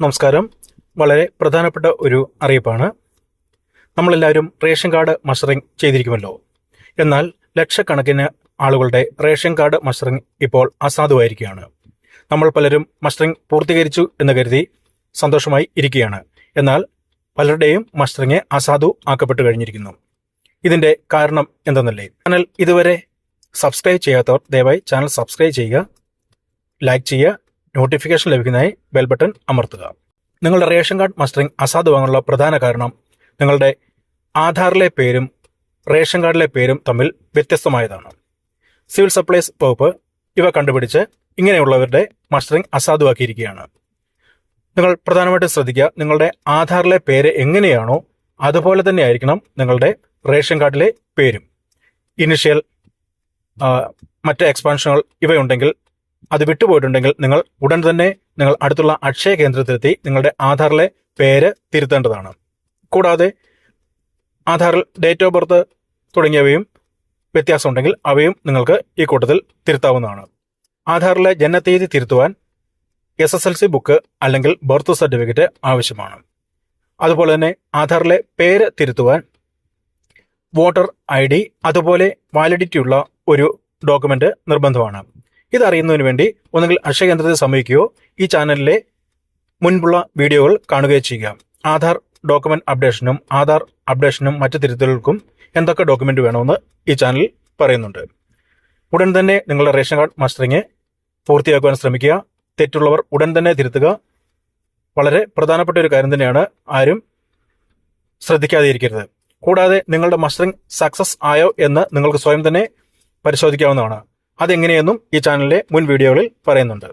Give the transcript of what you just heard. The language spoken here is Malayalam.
നമസ്കാരം. വളരെ പ്രധാനപ്പെട്ട ഒരു അറിയിപ്പാണ്. നമ്മളെല്ലാവരും റേഷൻ കാർഡ് മഷറിംഗ് ചെയ്തിരിക്കുമല്ലോ. എന്നാൽ ലക്ഷക്കണക്കിന് ആളുകളുടെ റേഷൻ കാർഡ് മഷറിംഗ് ഇപ്പോൾ അസാധുവായിരിക്കുകയാണ്. നമ്മൾ പലരും മഷറിംഗ് പൂർത്തീകരിച്ചു എന്ന് കരുതി സന്തോഷമായി ഇരിക്കുകയാണ്. എന്നാൽ പലരുടെയും മഷറിംഗ് അസാധു ആക്കപ്പെട്ടു കഴിഞ്ഞിരിക്കുന്നു. ഇതിന്റെ കാരണം എന്തെന്നല്ലേ? ചാനൽ ഇതുവരെ സബ്സ്ക്രൈബ് ചെയ്യാത്തവർ ദയവായി ചാനൽ സബ്സ്ക്രൈബ് ചെയ്യുക ലൈക്ക് ചെയ്യുക നോട്ടിഫിക്കേഷൻ ലഭിക്കുന്നതായി ബെൽ ബട്ടൺ അമർത്തുക. നിങ്ങളുടെ റേഷൻ കാർഡ് മസ്റ്ററിംഗ് അസാധുവാകാനുള്ള പ്രധാന കാരണം നിങ്ങളുടെ ആധാറിലെ പേരും റേഷൻ കാർഡിലെ പേരും തമ്മിൽ വ്യത്യസ്തമായതാണ്. സിവിൽ സപ്ലൈസ് വകുപ്പ് ഇവ കണ്ടുപിടിച്ച് ഇങ്ങനെയുള്ളവരുടെ മസ്റ്ററിംഗ് അസാധുവാക്കിയിരിക്കുകയാണ്. നിങ്ങൾ പ്രധാനമായിട്ടും ശ്രദ്ധിക്കുക നിങ്ങളുടെ ആധാറിലെ പേര് എങ്ങനെയാണോ അതുപോലെ തന്നെ ആയിരിക്കണം നിങ്ങളുടെ റേഷൻ കാർഡിലെ പേരും. ഇനിഷ്യൽ മറ്റ് എക്സ്പാൻഷനുകൾ ഇവയുണ്ടെങ്കിൽ അത് വിട്ടുപോയിട്ടുണ്ടെങ്കിൽ നിങ്ങൾ ഉടൻ തന്നെ നിങ്ങൾ അടുത്തുള്ള അക്ഷയ കേന്ദ്രത്തിലെത്തി നിങ്ങളുടെ ആധാറിലെ പേര് തിരുത്തേണ്ടതാണ്. കൂടാതെ ആധാറിൽ ഡേറ്റ് ഓഫ് ബർത്ത് തുടങ്ങിയവയും വ്യത്യാസമുണ്ടെങ്കിൽ അവയും നിങ്ങൾക്ക് ഈ കൂട്ടത്തിൽ തിരുത്താവുന്നതാണ്. ആധാറിലെ ജനനത്തീയതി തിരുത്തുവാൻ S S L C book അല്ലെങ്കിൽ ബർത്ത് സർട്ടിഫിക്കറ്റ് ആവശ്യമാണ്. അതുപോലെ തന്നെ ആധാറിലെ പേര് തിരുത്തുവാൻ വോട്ടർ ഐ ഡി അതുപോലെ വാലിഡിറ്റി ഉള്ള ഒരു ഡോക്യുമെന്റ് നിർബന്ധമാണ്. ഇതറിയുന്നതിന് വേണ്ടി ഒന്നുകിൽ അക്ഷയ കേന്ദ്രത്തെ സമീപിക്കുകയോ ഈ ചാനലിലെ മുൻപുള്ള വീഡിയോകൾ കാണുകയോ ചെയ്യുക. ആധാർ ഡോക്യുമെന്റ് അപ്ഡേഷനും ആധാർ അപ്ഡേഷനും മറ്റു തിരുത്തലുകൾക്കും എന്തൊക്കെ ഡോക്യുമെന്റ് വേണമെന്ന് ഈ ചാനൽ പറയുന്നുണ്ട്. ഉടൻ തന്നെ നിങ്ങളുടെ റേഷൻ കാർഡ് മാസ്റ്ററിങ് പൂർത്തിയാക്കുവാൻ ശ്രമിക്കുക. തെറ്റുള്ളവർ ഉടൻ തന്നെ തിരുത്തുക. വളരെ പ്രധാനപ്പെട്ട ഒരു കാര്യം തന്നെയാണ് ആരും ശ്രദ്ധിക്കാതിരിക്കരുത്. കൂടാതെ നിങ്ങളുടെ മസ്റ്ററിംഗ് സക്സസ് ആയോ എന്ന് നിങ്ങൾക്ക് സ്വയം തന്നെ പരിശോധിക്കാവുന്നതാണ്. അതെങ്ങനെയെന്നും ഈ ചാനലിലെ മുൻ വീഡിയോകളിൽ പറയുന്നുണ്ട്.